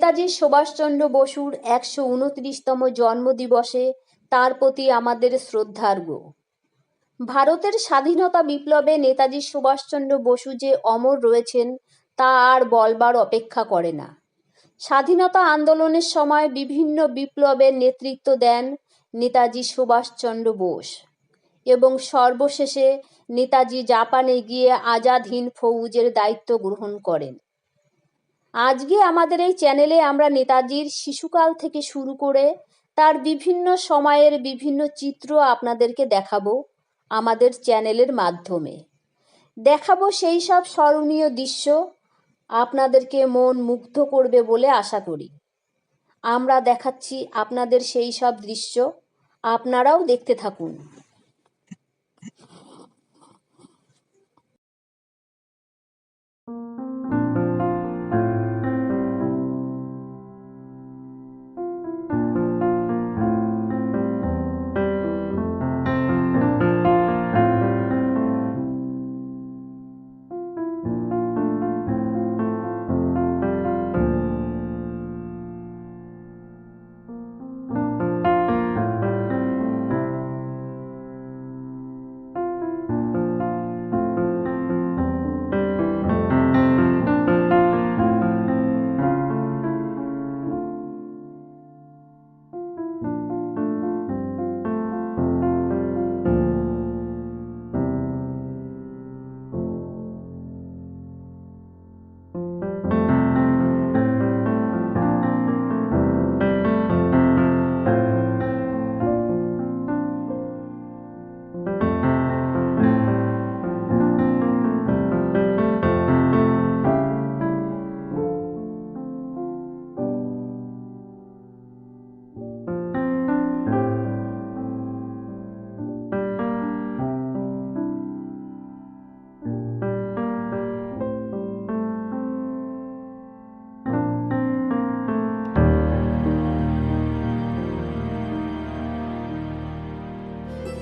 নেতাজি সুভাষচন্দ্র বসুর একশো উনত্রিশতম জন্মদিবসে তার প্রতি আমাদের শ্রদ্ধার্ঘ। ভারতের স্বাধীনতা বিপ্লবে নেতাজি সুভাষচন্দ্র বসু যে অমর রয়েছেন, তা আর বলবার অপেক্ষা করে না। স্বাধীনতা আন্দোলনের সময় বিভিন্ন বিপ্লবের নেতৃত্ব দেন নেতাজি সুভাষচন্দ্র বোস এবং সর্বশেষে নেতাজি জাপানে গিয়ে আজাদ হিন্দ ফৌজের দায়িত্ব গ্রহণ করেন। আজকে আমাদের এই চ্যানেলে আমরা নেতাজির শিশুকাল থেকে শুরু করে তার বিভিন্ন সময়ের বিভিন্ন চিত্র আপনাদেরকে দেখাবো আমাদের চ্যানেলের মাধ্যমে। দেখাবো সেই সব স্মরণীয় দৃশ্য আপনাদেরকে মন মুগ্ধ করবে বলে আশা করি। আমরা দেখাচ্ছি আপনাদের সেই সব দৃশ্য। আপনারাও দেখতে থাকুন।